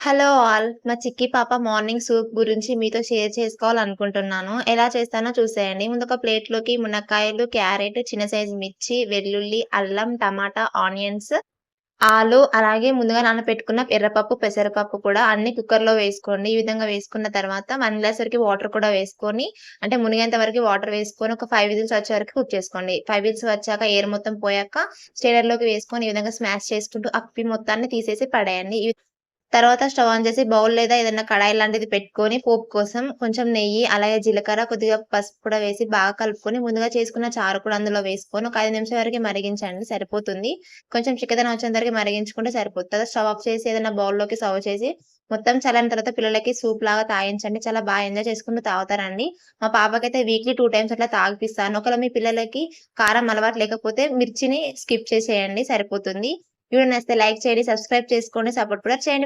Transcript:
Hello all. మా చిక్కి పాప morning soup గురించి మీతో షేర్ చేసుకోవాలనుకుంటున్నాను. ఎలా చేస్తానో చూసేయండి. ముందు ఒక ప్లేట్‌లోకి మునక్కాయలు, క్యారెట్, చిన్న సైజు మిర్చి, వెల్లుల్లి, అల్లం, టమాటా, ఆనియన్స్, ఆలు అలాగే ముందుగా నానబెట్టుకున్న ఎర్రపప్పు, పెసరపప్పు కూడా అన్ని కుక్కర్‌లో వేసుకోండి. ఈ విధంగా వేసుకున్న తర్వాత వన్ గ్లాస్ వరకు వాటర్ కూడా వేసుకొని అంటే మునిగేంత వరకు వాటర్ వేసుకొని ఒక ఫైవ్ విజిల్స్ వచ్చే వరకు కుక్ చేసుకోండి. ఫైవ్ విజిల్స్ వచ్చాక ఎయిర్ మొత్తం పోయాక స్టేడర్లోకి వేసుకొని ఈ విధంగా స్మాష్ చేసుకుంటూ అప్పి మొత్తాన్ని తీసేసి పడేయండి. తర్వాత స్టవ్ ఆన్ చేసి బౌల్ లేదా ఏదైనా కడాయి లాంటిది పెట్టుకొని పోపు కోసం కొంచెం నెయ్యి, అలాగే జీలకర్ర, కొద్దిగా పసుపు కూడా వేసి బాగా కలుపుకొని ముందుగా చేసుకున్న చారు కూడా అందులో వేసుకొని ఒక ఐదు నిమిషం వరకు మరిగించండి సరిపోతుంది. కొంచెం చిక్కదనం వచ్చేంత వరకు మరిగించుకుంటే సరిపోతుంది. స్టవ్ ఆఫ్ చేసి ఏదైనా బౌల్‌లోకి సర్వ్ చేసి మొత్తం చల్లని తర్వాత పిల్లలకి సూప్ లాగా తాగించండి. చాలా బాగా ఎంజాయ్ చేసుకుంటూ తాగుతారండి. మా పాపకైతే వీక్లీ టూ టైమ్స్ అట్లా తాగిపిస్తాను. ఒకవేళ మీ పిల్లలకి కారం అలవాటు లేకపోతే మిర్చిని స్కిప్ చేసేయండి సరిపోతుంది. వీడియో నచ్చితే లైక్ చేయండి, సబ్స్క్రైబ్ చేసుకోండి, సపోర్ట్ కూడా చేయండి.